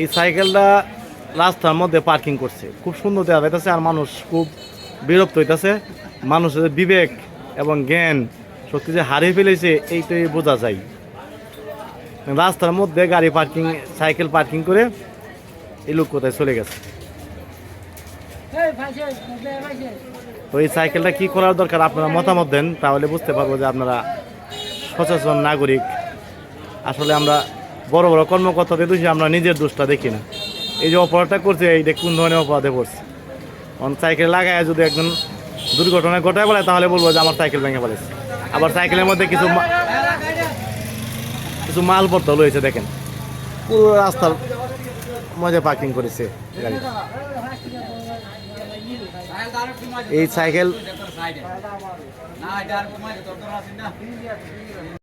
এই সাইকেলটা রাস্তার মধ্যে পার্কিং করছে। খুব সুন্দর দেওয়া যাইতেছে আর মানুষ খুব বিরক্ত হইতাছে। মানুষের বিবেক এবং জ্ঞান সত্যি যে হারিয়ে ফেলেছে, এইটাই বোঝা যায়। রাস্তার মধ্যে গাড়ি পার্কিং, সাইকেল পার্কিং করে এই লোক কোথায় চলে গেছে? তো এই সাইকেলটা কি করার দরকার? আপনারা মতামত দেন, তাহলে বুঝতে পারব যে আপনারা সচেতন নাগরিক। আসলে আমরা বড় বড় কর্মকর্তাদের দোষী আমরা নিজের দোষটা দেখি না। এই যে অপরাধটা করছে, এই এইটা কোন ধরনের অপরাধে পড়ছে। অন সাইকেল লাগায় যদি একজন দুর্ঘটনা ঘটায় বলে, তাহলে বলব যে আমার সাইকেল ভেঙে পড়েছে আবার সাইকেলের মধ্যে কিছু কিছু মালপত্র রয়েছে, দেখেন। পুরো রাস্তার মধ্যে পার্কিং করেছে গাড়ি। এই সাইকেল